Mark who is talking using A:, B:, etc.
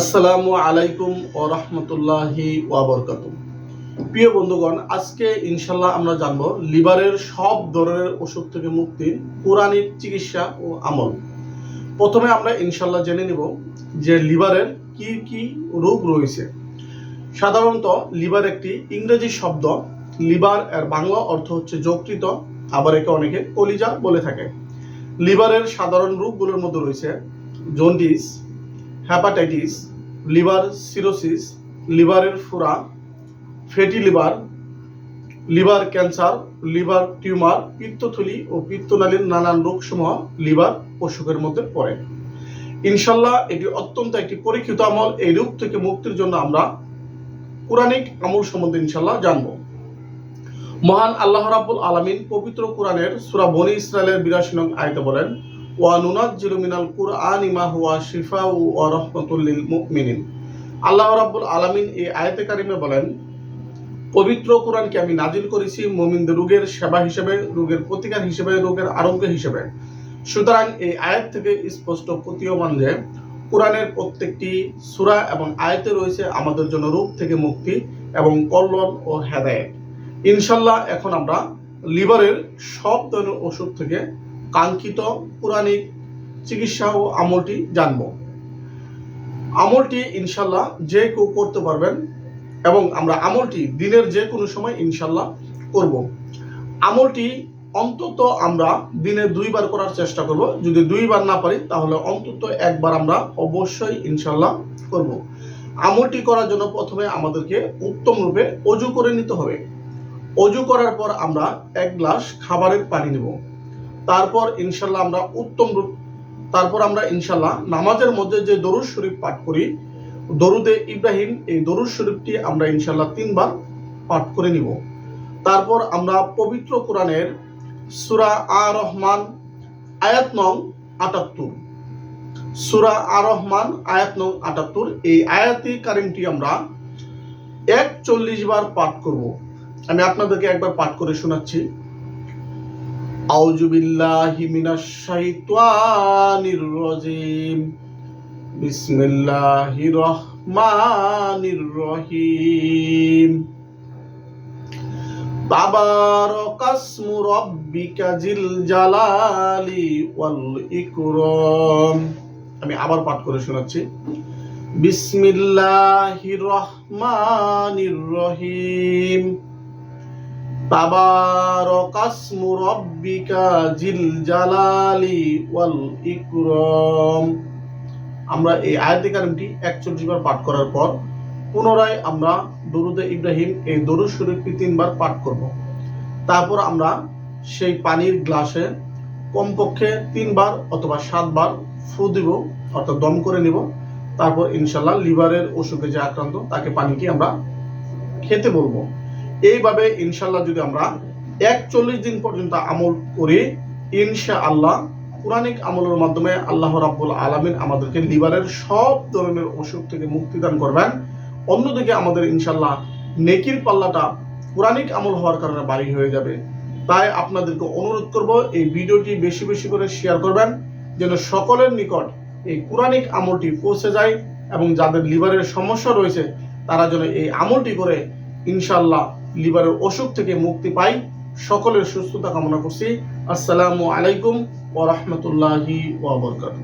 A: আসসালামু আলাইকুম ও রহমতুল্লাহি ওয়াবরকাত প্রিয় বন্ধুগণ, আজকে ইনশাল্লাহ আমরা জানব লিভারের সব ধরনের ওষুধ থেকে মুক্তির পুরাণিক চিকিৎসা ও আমল। প্রথমে আমরা ইনশাল্লাহ জেনে নিব যে লিভারের কি কি রোগ রয়েছে। সাধারণত লিভার একটি ইংরেজি শব্দ, লিভার এর বাংলা অর্থ হচ্ছে যকৃত, আবার একে অনেকে কলিজা বলে থাকে। লিভারের সাধারণ রোগগুলোর মধ্যে রয়েছে জন্ডিস হ্যাপাটাইটিস লিভার সিরোসিস লিভারের ফুরা fatty liver liver cancer liver tumour পিত্তথলি ও পিত্তনালীর নানান রোগসমূহ লিভার অসুখের মধ্যে পড়ে। ইনশাল্লাহ এটি অত্যন্ত একটি পরীক্ষিত আমল। এই রোগ থেকে মুক্তির জন্য আমরা কোরআনিক আমল সম্বন্ধে ইনশাল্লাহ জানব। মহান আল্লাহ রাব্বুল আলামিন পবিত্র কোরআনের সূরা বনি ইসরায়েলের 82 নং আয়াতে বলেন ওয়া নুনাজ্জিলু মিনাল কুরআনি মা হুয়া শিফাউ ওয়া রাহমাতুল লিল মুমিনিন। আল্লাহ রাব্বুল আলামিন এই আয়াতে কারিমে বলেন, পবিত্র কোরআনকে আমি নাজিল করেছি মুমিনদের রোগের সেবা হিসেবে, রোগের প্রতিকার হিসেবে, রোগের আরোগ্য হিসেবে। সুতরাং এই আয়াত থেকে স্পষ্ট প্রতীয়মান যে, কোরআনের প্রত্যেকটি সুরা এবং আয়াতে রয়েছে আমাদের জন্য রোগ থেকে মুক্তি এবং কল্যাণ ও হেদায়েত। ইনশাল্লাহ এখন আমরা লিভারের সব ধরনের ওষুধ থেকে কাঙ্ক্ষিত পুরাণিক চিকিৎসা ও আমলটি জানব। আমলটি ইনশাল্লাহ যে কেউ করতে পারবেন এবং আমরা আমলটি দিনের যে কোনো সময় ইনশাল্লাহ করব। আমলটি অন্তত আমরা দিনে দুইবার করার চেষ্টা করব। যদি দুইবার না পারি, তাহলে অন্তত একবার আমরা অবশ্যই ইনশাল্লাহ করব। আমলটি করার জন্য প্রথমে আমাদেরকে উত্তম রূপে অজু করে নিতে হবে। অজু করার পর আমরা এক গ্লাস খাবারের পানি নেব। তারপর ইনশাল্লাহ আমরা উত্তম রূপ, তারপর আমরা ইনশাল্লাহ নামাজের মধ্যে যে দরুদ শরীফ পাঠ করি, দরুদে ইব্রাহিম, এই দরুদ শরীফটি আমরা ইনশাল্লাহ তিনবার পাঠ করে নিব। তারপর আমরা পবিত্র কোরআনের সুরা আর রহমান আয়াত নং আটাত্তর। সুরা আর রহমান আয়াত নং আটাত্তর, এই আয়াতি কারিমটি আমরা একচল্লিশ বার পাঠ করব। আমি আপনাদেরকে একবার পাঠ করে শোনাচ্ছি। আউযু বিল্লাহি মিনাশ শাইতানির জালালি ওয়াল আমি আবার পাঠ করে শোনাচ্ছি। বিসমিল্লাহির রহমানির রহিম। তাবারাকাসমু রাব্বিকা জিল জালালি ওয়াল ইকরাম। আমরা এই আয়াতে কারিমটি একচল্লিশ বার পাঠ করার পর পুনরায় আমরা দরুদে ইব্রাহিম, এই দরুদ শরীফটি তিনবার পাঠ করব। তারপর আমরা সেই পানির গ্লাসে কমপক্ষে তিনবার অথবা সাতবার ফু দিব, অর্থাৎ দম করে নিব। তারপর ইনশাল্লাহ লিভারের অসুখে যে আক্রান্ত, তাকে পানিটি আমরা খেতে বলব। এইভাবে ইনশাল্লাহ যদি আমরা একচল্লিশ দিন পর্যন্ত আমল করি ইনশা আল্লাহ পুরানিক আমলের মাধ্যমে আল্লাহ রাব্বুল আলমিন আমাদেরকে লিভারের সব ধরনের অসুখ থেকে মুক্তিদান করবেন। অন্যদিকে আমাদের ইনশাল্লাহ নেকির পাল্লাটা পুরানিক আমল হওয়ার কারণে বাড়ি হয়ে যাবে। তাই আপনাদেরকে অনুরোধ করব, এই ভিডিওটি বেশি বেশি করে শেয়ার করবেন, যেন সকলের নিকট এই পুরানিক আমলটি পৌঁছে যায় এবং যাদের লিভারের সমস্যা রয়েছে, তারা যেন এই আমলটি করে ইনশাল্লাহ লিভারের অসুখ থেকে মুক্তি পাই। সকলের সুস্থতা কামনা করছি। আসসালামু আলাইকুম ওয়া ওবরকাতু